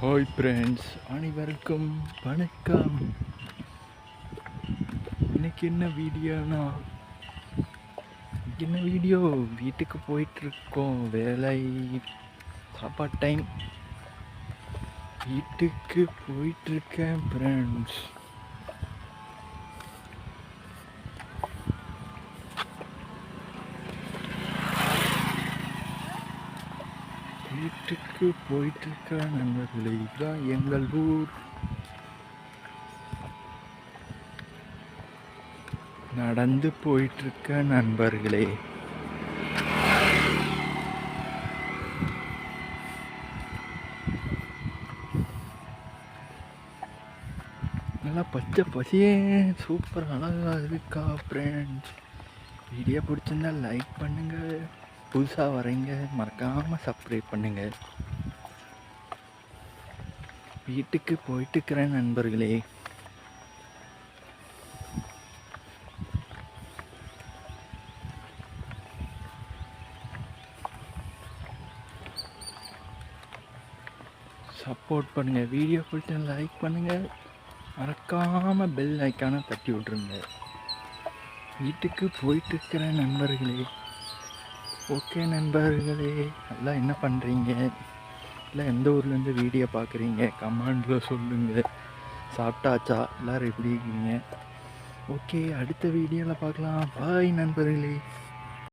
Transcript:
Hi friends அனைவருக்கும் வணக்கம். இன்னைக்கு என்ன வீடியோனா? என்ன வீடியோ? வீட்டுக்கு போயிட்டுருக்கோம் வேலை சாப்பாடு டைம் வீட்டுக்கு போயிட்டுருக்கேன் ஃப்ரெண்ட்ஸ் வீட்டுக்கு போயிட்டுருக்க நண்பர்களே இதுதான் எங்கள் ஊர். நடந்து போயிட்டுருக்க நண்பர்களே. நல்லா பச்சை பசியே. சூப்பர் அழகா இருக்கா ஃப்ரெண்ட்ஸ் வீடியோ பிடிச்சிருந்தா லைக் பண்ணுங்கள் புதுசாக வரீங்க மறக்காமல் சப்ஸ்கிரைப் பண்ணுங்கள் வீட்டுக்கு போயிட்டுக்கிறேன் நண்பர்களே. சப்போர்ட் பண்ணுங்கள் வீடியோ போய்ட்டு லைக் பண்ணுங்கள் மறக்காமல் பெல் ஐக்கானை தட்டி விட்ருங்க வீட்டுக்கு போயிட்டுருக்கிற நண்பர்களே. ஓகே நண்பர்களே எல்லாம் என்ன பண்ணுறீங்க இல்லை எந்த ஊர்லேருந்து வீடியோ பார்க்குறீங்க? கமெண்டில் சொல்லுங்கள் சாப்பிட்டாச்சா? எல்லோரும் எப்படி இருக்கீங்க? ஓகே அடுத்த வீடியோவில் பார்க்கலாம். பாய் நண்பர்களே.